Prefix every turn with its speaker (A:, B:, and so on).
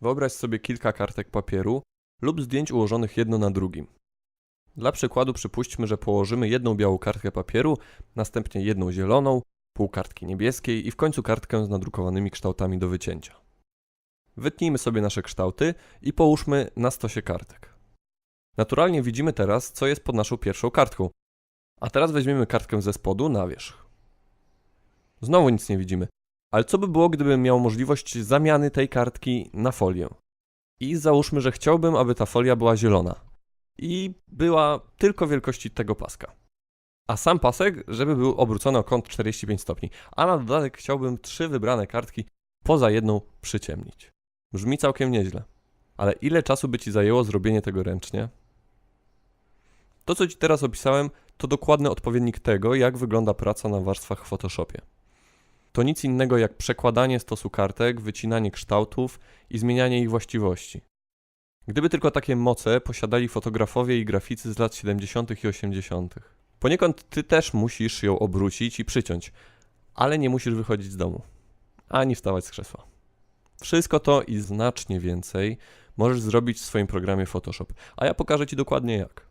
A: Wyobraź sobie kilka kartek papieru lub zdjęć ułożonych jedno na drugim. Dla przykładu przypuśćmy, że położymy jedną białą kartkę papieru, następnie jedną zieloną, pół kartki niebieskiej i w końcu kartkę z nadrukowanymi kształtami do wycięcia. Wytnijmy sobie nasze kształty i połóżmy na stosie kartek. Naturalnie widzimy teraz, co jest pod naszą pierwszą kartką. A teraz weźmiemy kartkę ze spodu na wierzch. Znowu nic nie widzimy. Ale co by było, gdybym miał możliwość zamiany tej kartki na folię? I załóżmy, że chciałbym, aby ta folia była zielona. I była tylko wielkości tego paska. A sam pasek, żeby był obrócony o kąt 45 stopni. A na dodatek chciałbym trzy wybrane kartki poza jedną przyciemnić. Brzmi całkiem nieźle. Ale ile czasu by ci zajęło zrobienie tego ręcznie? To, co ci teraz opisałem, to dokładny odpowiednik tego, jak wygląda praca na warstwach w Photoshopie. To nic innego jak przekładanie stosu kartek, wycinanie kształtów i zmienianie ich właściwości. Gdyby tylko takie moce posiadali fotografowie i graficy z lat 70. i 80. Poniekąd ty też musisz ją obrócić i przyciąć, ale nie musisz wychodzić z domu, ani wstawać z krzesła. Wszystko to i znacznie więcej możesz zrobić w swoim programie Photoshop, a ja pokażę ci dokładnie jak.